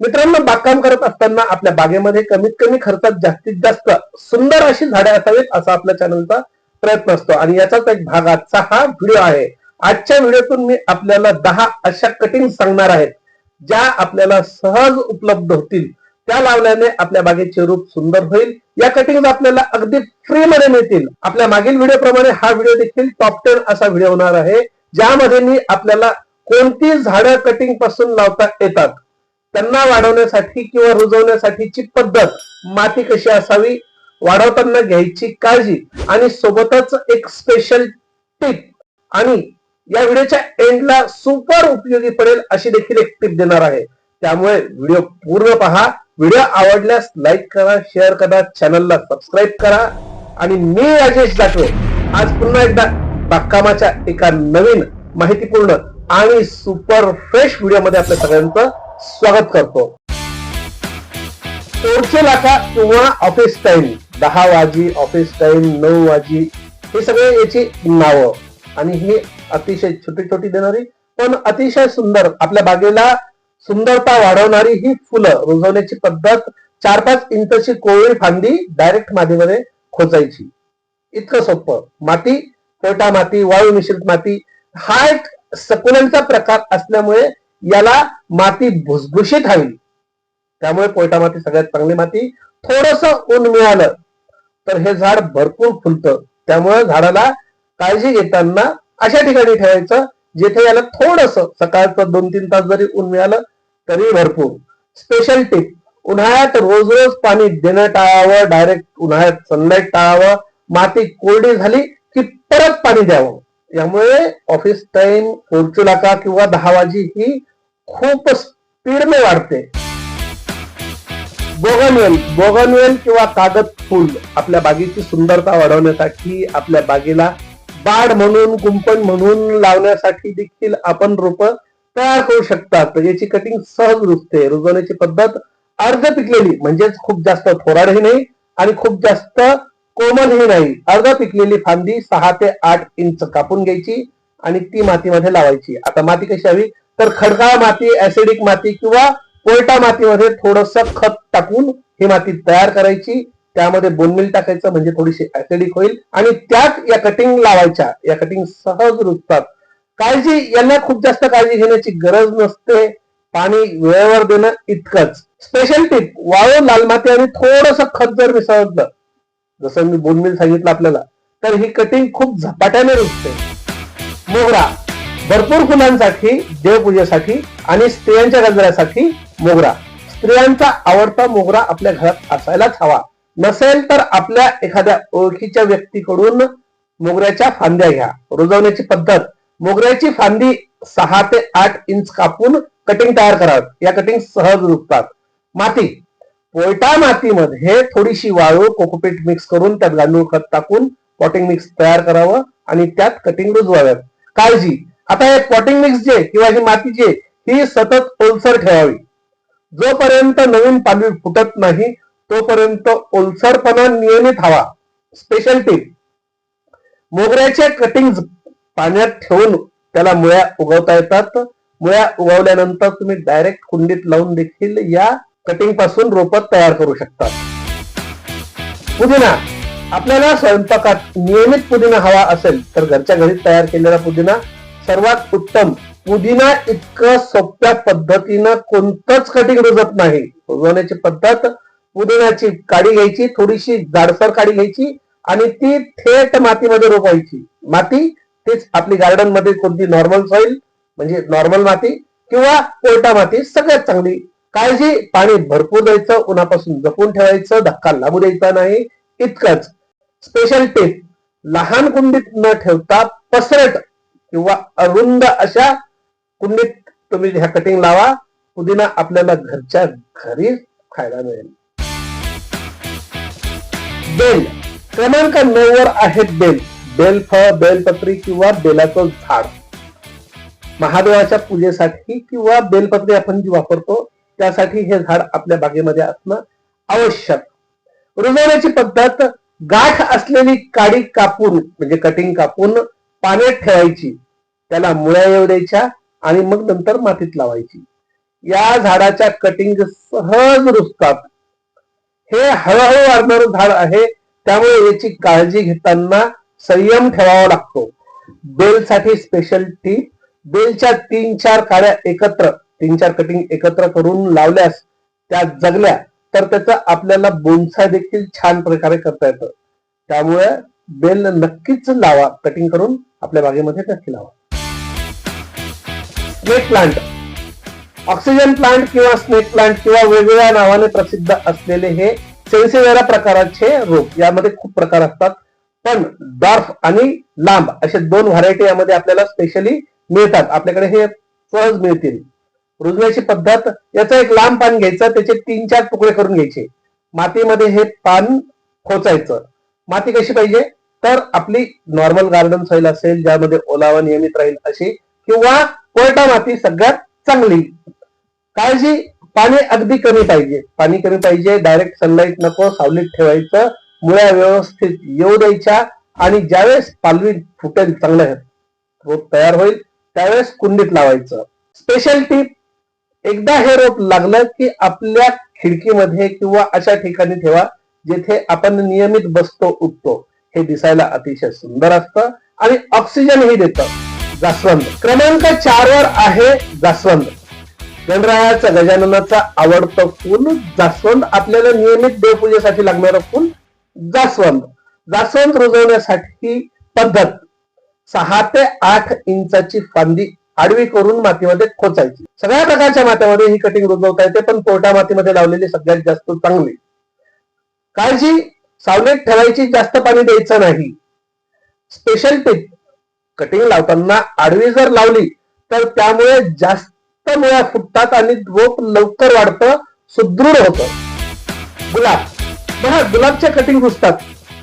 मित्रांनो बागकाम करत असताना आपल्या बागेमध्ये कमीत कमी खर्चात जास्तीत जास्त सुंदर अशी झाडे असावीत असा आपल्या चॅनलचा प्रयत्न असतो. आणि याचाच एक भाग आजचा हा व्हिडिओ आहे. आजच्या व्हिडिओतून मी आपल्याला दहा अशा कटिंग सांगणार आहेत ज्या आपल्याला सहज उपलब्ध होतील. त्या लावल्याने आपल्या बागेचे रूप सुंदर होईल. या कटिंग आपल्याला अगदी फ्री मध्ये मिळतील. आपल्या मागील व्हिडिओ प्रमाणे हा व्हिडिओ देखील टॉप टेन असा व्हिडिओ होणार आहे ज्यामध्ये मी आपल्याला कोणती झाडं कटिंगपासून लावता येतात? त्यांना वाढवण्यासाठी किंवा रुजवण्यासाठीची पद्धत माती कशी असावी वाढवताना घ्यायची काळजी आणि सोबतच एक स्पेशल टिप आणि या व्हिडिओच्या एंडला सुपर उपयोगी पडेल अशी देखील एक टिप देणार आहे. त्यामुळे व्हिडिओ पूर्ण पहा. व्हिडिओ आवडल्यास लाईक करा शेअर करा चॅनलला सबस्क्राईब करा आणि मी राजेश जाटवे. आज पुन्हा एकदा बागकामाच्या एका नवीन माहितीपूर्ण आणि सुपर फ्रेश व्हिडिओमध्ये आपल्या सगळ्यांचं स्वागत करतो. पोरचे लाखा किंवा ऑफिस टाइम दहा वाजी ऑफिस टाइम नऊ वाजी हे सगळे याची नावं. आणि ही अतिशय छोटी छोटी देणारी पण अतिशय सुंदर आपल्या बागेला सुंदरता वाढवणारी ही फुलं रुजवण्याची पद्धत चार पाच इंचची कोवळी फांदी डायरेक्ट मातीमध्ये खोचायची. इतकं सोपं. माती पोटा माती वाळू मिश्रित माती हा एक सकुलांचा प्रकार असल्यामुळे याला माती भुसभुशीत हवी. त्यामुळे पोयटा माती सगळ्यात चांगली माती थोडस ऊन मिळालं तर हे झाड भरपूर फुलतं. त्यामुळे झाडाला काळजी घेताना अशा ठिकाणी ठेवायचं जिथे याला थोडस सकाळचं दोन तीन तास जरी ऊन मिळालं तरी भरपूर. स्पेशल टिप उन्हाळ्यात रोज रोज पाणी देणं टाळावं डायरेक्ट उन्हाळ्यात सनलाईट टाळावं माती कोरडी झाली की परत पाणी द्यावं. यामुळे ऑफिस टाइम पोर्चुलाका किंवा दहा वाजी ही खूप स्पीडने वाढते. बोगनवेल बोगनवेल किंवा कागद फुल आपल्या बागेची सुंदरता वाढवण्यासाठी आपल्या बागेला बाड म्हणून कुंपण म्हणून लावण्यासाठी देखील आपण रोप तयार करू शकतात. याची कटिंग सहज रुजते रुजवण्याची पद्धत अर्ध पिकलेली म्हणजेच खूप जास्त थोराडही नाही आणि खूप जास्त कोमलही नाही. अर्ध पिकलेली फांदी सहा ते आठ इंच कापून घ्यायची आणि ती मातीमध्ये लावायची. आता माती कशी हवी? तर खडकाळ माती ऍसिडिक माती किंवा कोयटा मातीमध्ये थोडस खत टाकून ही माती तयार करायची. त्यामध्ये बोनमिल टाकायचं म्हणजे थोडीशी ऍसिडिक होईल. आणि त्यात या कटिंग लावायच्या या कटिंग सहज रुजतात काळजी यांना खूप जास्त काळजी घेण्याची गरज नसते. पाणी वेळेवर देणं इतकंच. स्पेशल टिप वाळू लाल माती आणि थोडस खत जर मिसळलं जसं मी बोनमिल सांगितलं आपल्याला तर ही कटिंग खूप झपाट्याने रुजते मोगरा भरपूर फुलांसाठी देवपूजेसाठी आणि स्त्रियांच्या गजऱ्यासाठी मोगरा. स्त्रियांचा आवडता मोगरा आपल्या घरात असायलाच हवा. नसेल तर आपल्या एखाद्या ओळखीच्या व्यक्तीकडून मोगऱ्याच्या फांद्या घ्या. रुजवण्याची पद्धत. मोगऱ्याची फांदी सहा ते आठ इंच कापून कटिंग तयार करावी. या कटिंग सहज रुजतात. माती. पोयटा मातीमध्ये थोडीशी वाळू कोकोपीट मिक्स करून त्यात गांडूळ खत टाकून पॉटिंग मिक्स तयार करावं आणि त्यात कटिंग रुजवाव्यात. काळजी. आता हे पॉटिंग मिक्स जे किंवा ही माती जे ही सतत ओलसर ठेवावी. जोपर्यंत नवीन पालवी फुटत नाही तोपर्यंत ओलसरपणा नियमित हवा. स्पेशल टीप मोगऱ्याचे कटिंग पाण्यात ठेवून त्याला मुळ्या उगवता येतात. मुळ्या उगवल्यानंतर तुम्ही डायरेक्ट कुंडीत लावून देखील या कटिंगपासून रोप तयार करू शकता. पुदिना. आपल्याला स्वयंपाकात नियमित पुदिना हवा असेल तर घरच्या घरी तयार केलेला पुदिना सर्वात उत्तम. पुदिना इतकं सोप्या पद्धतीनं कोणतंच कटिंग रुजत नाही. रुजवण्याची पद्धत पुदिन्याची काडी घ्यायची थोडीशी जाडसर काडी घ्यायची आणि ती थेट मातीमध्ये रोपायची. माती तीच आपली गार्डनमध्ये कोणती नॉर्मल सॉइल म्हणजे नॉर्मल माती किंवा कोरटा माती सगळ्यात चांगली. काळजी पाणी भरपूर द्यायचं उन्हापासून जपून ठेवायचं धक्का लागू द्यायचा नाही इतकंच. स्पेशल टिप लहान कुंडीत न ठेवता पसरट किंवा अरुंद अशा कुंडीत तुम्ही ह्या कटिंग लावा पुदिना आपल्याला घरच्या घरी खायला मिळेल. बेल. क्रमांक नऊ वर आहेत बेल. फळ बेलपत्री किंवा बेलाचं झाड. महादेवाच्या पूजेसाठी किंवा बेलपत्री आपण जी वापरतो त्यासाठी हे झाड आपल्या बागेमध्ये असणं आवश्यक. रुजवण्याची पद्धत गाठ असलेली काडी कापून म्हणजे कटिंग कापून पाण्यात ठेवायची. त्याला मुळ्या येऊ द्यायच्या आणि मग नंतर मातीत लावायची. या झाडाच्या कटिंग सहज रुजतात. हे हळूहळू वाढणारं झाड आहे. त्यामुळे याची काळजी घेताना संयम ठेवावा लागतो. बेलसाठी स्पेशल टीप बेलच्या तीन चार काड्या एकत्र तीन चार कटिंग एकत्र करून लावल्यास त्या जगल्या तर त्याचा आपल्याला बोनसाय देखील छान प्रकारे करता येतं. त्यामुळे बेल नक्कीच लावा कटिंग करून आपल्या बागेमध्ये नक्की लावा. Snake plant. ऑक्सिजन प्लांट किंवा स्नेक प्लांट किंवा वेगवेगळ्या नावाने प्रसिद्ध असलेले हे सेन्सेवेरा प्रकाराचे रोप यामध्ये खूप प्रकार असतात. पण डॉर्फ आणि लांब असे दोन व्हरायटी यामध्ये आपल्याला स्पेशली मिळतात. आपल्याकडे हे सहज मिळतील. रुजण्याची पद्धत याचं एक लांब पान घ्यायचं त्याचे तीन चार तुकडे करून घ्यायचे. मातीमध्ये हे पान खोचायचं. माती कशी पाहिजे? तर आपली नॉर्मल गार्डन सॉइल असेल ज्यामध्ये ओलावा नियमित राहील अशी किंवा कोरडा माती सगळ्यात चांगली. काळजी पाणी अगदी कमी पाहिजे. पाणी कमी पाहिजे डायरेक्ट सनलाईट नको सावलीत ठेवायचं मुळ्या व्यवस्थित येऊ द्यायच्या आणि ज्यावेळेस पालवी फुटेल चांगलं रोप तयार होईल त्यावेळेस कुंडीत लावायचं. स्पेशल टीप एकदा हे रोप लागलं की आपल्या खिडकीमध्ये किंवा अशा ठिकाणी ठेवा जिथे आपण नियमित बसतो उठतो. हे दिसायला अतिशय सुंदर असतं आणि ऑक्सिजनही देतं. जास्वंद. क्रमांक चार वर आहे जास्वंद. गणरायाचा गजाननाचा आवडतं फुल जास्वंद. आपल्याला नियमित देवपूजेसाठी लागणारं फुल जास्वंद. जास्वंद रुजवण्यासाठी पद्धत. सहा ते आठ इंचाची फांदी आडवी करून मातीमध्ये खोचायची. सगळ्या प्रकारच्या मातीमध्ये ही कटिंग रुजवता येते पण पोटा मातीमध्ये लावलेली सगळ्यात जास्त चांगली. काळजी सावलीत ठेवायची जास्त पाणी द्यायचं नाही. स्पेशल टिप कटिंग लावताना आडवी जर लावली तर त्यामुळे जास्त मुळ्या फुटतात आणि रोप लवकर वाढतं सुदृढ होतं. गुलाब. बघा गुलाबच्या कटिंग रुजतात.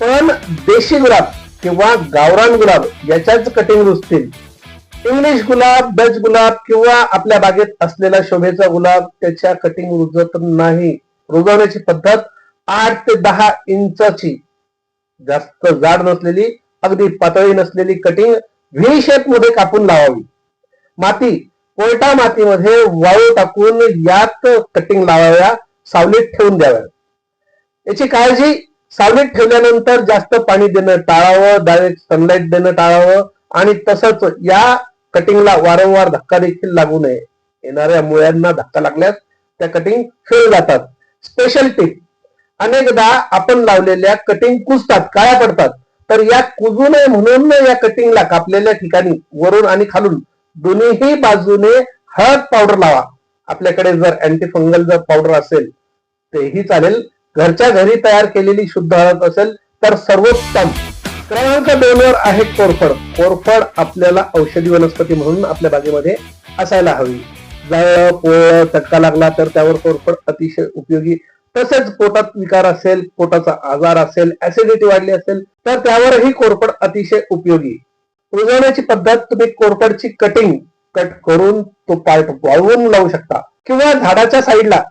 पण देशी गुलाब किंवा गावरान गुलाब याच्याच कटिंग रुजतील. इंग्लिश गुलाब डच गुलाब किंवा आपल्या बागेत असलेला शोभेचा गुलाब त्याच्या कटिंग रुजत नाही. रुजवण्याची पद्धत आठ ते दहा इंचाची. जास्त जाड नसलेली अगदी पातळी नसलेली कटिंग व्ही शेपमध्ये कापून लावावी. माती कोयटा मातीमध्ये वाळू टाकून यात कटिंग लावाव्या सावलीत ठेवून द्याव्या. याची काळजी सावलीत ठेवल्यानंतर जास्त पाणी देणं टाळावं डायरेक्ट सनलाईट देणं टाळावं आणि तसंच या कटिंगला वारंवार धक्का देखील लागू नये. येणाऱ्या मुळ्यांना धक्का लागल्यास त्या कटिंग फेल जातात. स्पेशल टिप अनेकदा आपण लावलेल्या कटिंग कुजतात काळ्या पडतात. तर या कुजू नये म्हणून या कटिंगला कापलेल्या ठिकाणी वरून आणि खालून दोन्हीही बाजूने हळद पावडर लावा. आपल्याकडे जर अँटी फंगल जर पावडर असेल तेही चालेल. घरच्या घरी तयार केलेली शुद्ध हळद असेल तर सर्वोत्तम. क्रमांक दोन वर आहे कोरफड. कोरफड आपल्याला औषधी वनस्पती म्हणून आपल्या बागेमध्ये असायला हवी. जळ पोळ चटका लागला तर त्यावर कोरफड अतिशय उपयोगी तसेच पोटात विकार असेल पोटाचा आजार असेल ऍसिडिटी वाढली असेल तर त्यावरही कोरफड अतिशय उपयोगी. रुजवण्याची पद्धत तुम्ही कोरफडची कटिंग कट करून तो पार्ट वाळवून लावू शकता. किंवा झाडाच्या साईडला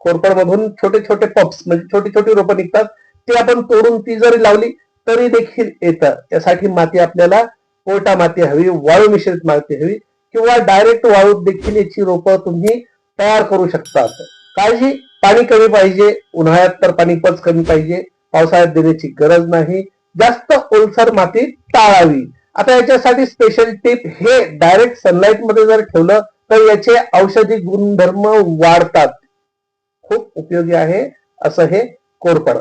कोरफड मधून छोटे छोटे पप्स म्हणजे छोटी छोटी रोपं निघतात ती आपण तोडून ती जरी लावली तरी देखील येतं. त्यासाठी माती आपल्याला पोटा माती हवी वाळू मिश्रित माती हवी किंवा डायरेक्ट वाळूत देखील याची रोपं तुम्ही तयार करू शकतात. काळजी पाणी कमी पाहिजे उन्हाळ्यात तर पाणी पच कमी पाहिजे पावसाळ्यात देण्याची गरज नाही जास्त ओलसर माती टाळावी. आता याच्यासाठी स्पेशल टिप हे डायरेक्ट सनलाईटमध्ये जर ठेवलं तर याचे औषधी गुणधर्म वाढतात. खूप उपयोगी आहे असं हे कोरपड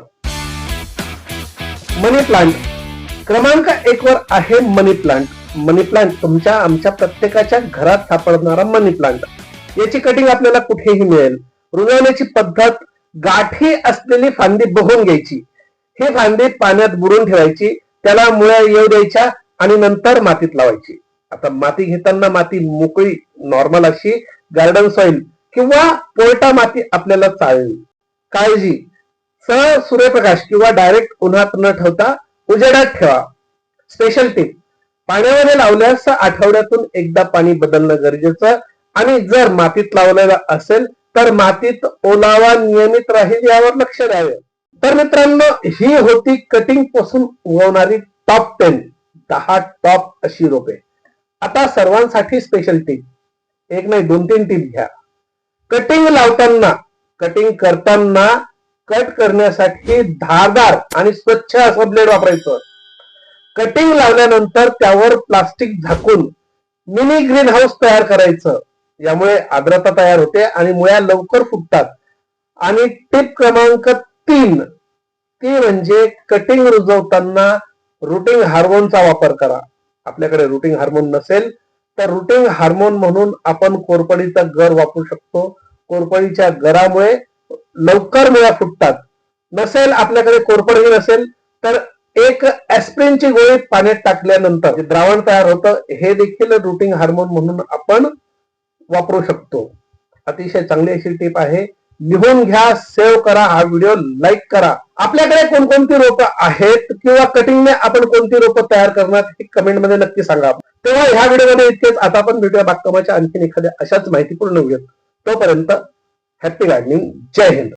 मनी प्लांट क्रमांक एक वर आहे मनी प्लांट मनी प्लांट तुमच्या आमच्या प्रत्येकाच्या घरात सापडणारा मनी प्लांट याची कटिंग आपल्याला कुठेही मिळेल. रुजवण्याची पद्धत गाठी असलेली फांदी बघून घ्यायची. ही फांदी पाण्यात बुडून ठेवायची त्याला मुळ्या येऊ द्यायच्या आणि नंतर मातीत लावायची. आता माती घेताना माती मोकळी नॉर्मल अशी गार्डन सॉइल किंवा पोयटा माती आपल्याला चालली काळजी. सह सूर्यप्रकाश किंवा डायरेक्ट उन्हात न ठेवता उजेडात ठेवा. स्पेशल टिप पाण्यामध्ये लावल्यास आठवड्यातून एकदा पाणी बदलणं गरजेचं आणि जर मातीत लावलेलं असेल तर मातीत ओलावा नियमित राहील यावर लक्ष द्यावे. तर मित्रांनो ही होती कटिंगपासून उगवणारी टॉप टेन दहा टॉप अशी रोपे. आता सर्वांसाठी स्पेशल टीप एक नाही दोन तीन टीप घ्या. कटिंग लावताना कटिंग करताना कट करण्यासाठी धारदार आणि स्वच्छ असं ब्लेड वापरायचं. कटिंग लावल्यानंतर त्यावर प्लास्टिक झाकून मिनी ग्रीन हाऊस तयार करायचं. यामुळे आर्द्रता तयार होते आणि मुळ्या लवकर फुटतात आणि टिप क्रमांक तीन ती म्हणजे कटिंग रुजवताना रुटिंग हार्मोनचा वापर करा. आपल्याकडे रुटिंग हार्मोन नसेल तर रुटिंग हार्मोन म्हणून आपण कोरपडीचा गर वापरू शकतो. कोरपडीच्या गरामुळे लवकर मुळ्या फुटतात. नसेल आपल्याकडे कोरपडी नसेल तर एक ऍस्प्रिनची गोळी पाण्यात टाकल्यानंतर द्रावण तयार होतं हे देखील रुटिंग हार्मोन म्हणून आपण वापरू शकतो. अतिशय चांगली अशी टीप आहे. लिहून घ्या सेव्ह करा हा व्हिडिओ लाईक करा. आपल्याकडे कोणकोणती रोपं आहेत किंवा कटिंगने आपण कोणती रोपं तयार करणार हे कमेंटमध्ये नक्की सांगा. तेव्हा ह्या व्हिडिओमध्ये इतकेच. आता आपण भेटूया बागकामाच्या आणखीन एखाद्या अशाच माहितीपूर्ण व्हिडिओ तोपर्यंत हॅपी गार्डनिंग जय हिंद.